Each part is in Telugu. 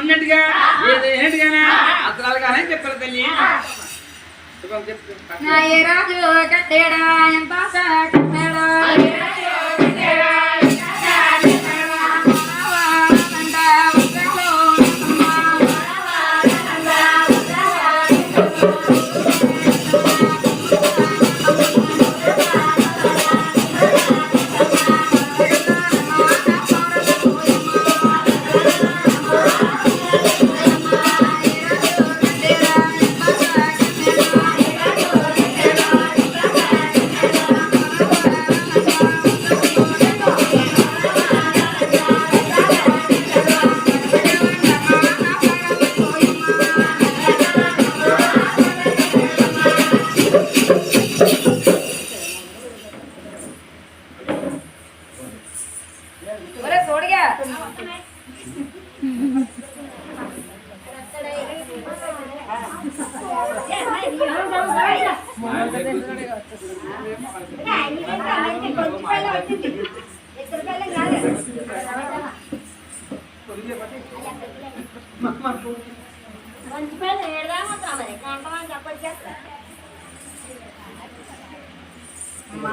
ఉన్నట్టుగా ఏది ఏంటిగానే అసలుగానే చెప్పారు తల్లి. నా చెప్పు. రాజు కట్టేడా ఎంత కట్టేడా మంచి పిల్లలు మరి కొంతమంది చెప్పచ్చు అమ్మా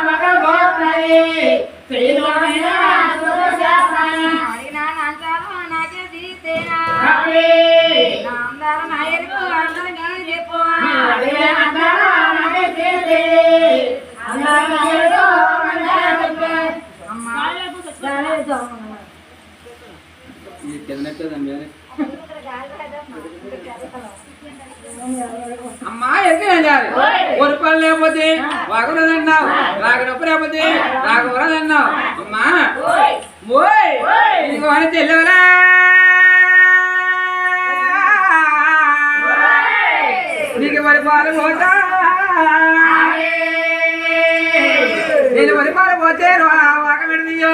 ముత్యాలు పోయినదా అమ్మా ఎక్కినంజాలి ఒక పని లేకపోతే వాగడదన్నావు రాగడప్పు లేకపోతే రాగవరదన్నావు. అమ్మా. ఓయ్. ఇదిగో అని తెల్లవరా నీకు మరి పాలు పోతా? నేను మరి పాలు పోతే వాక పెడదీయో?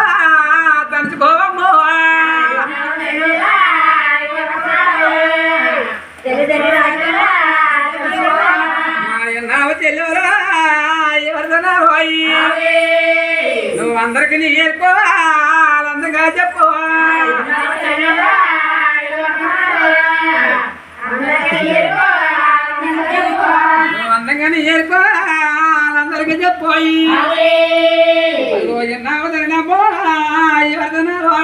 అందరికి నీ ఏర్కోవాలందరిగా చెప్పు. నువ్వు అందంగానే ఏర్కోవాలందరికీ చెప్పోయి రోజు నావదనబో ఎవరిదనారో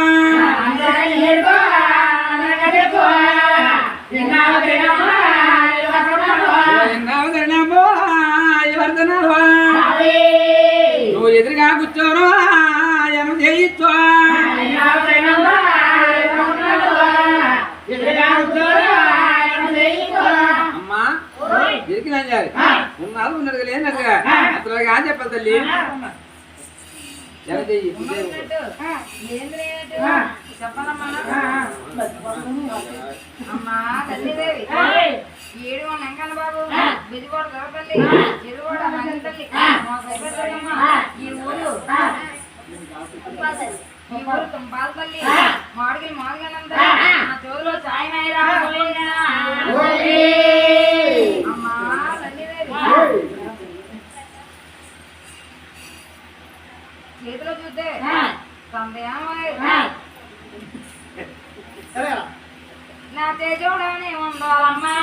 ఎరికి నంజాలి ఉన్నాడు ఉన్నాడు లేనట్టుగా అసలు అని చెప్పాలి తల్లి? అమ్మా తల్లిదేవి ఏడు వెంకన్న బాబు. బిదిగోడ దొరపల్లి చెరుగోడ మా ఈ ఊరు. ఈ ఊరు తుంపాల తల్లి. మాడికి మాదిగనంద. నా చెవులో చాయ్ నాయరా. చేతిలో చూస్తే సందేహం నా తేజోడని ఉండాలమ్మా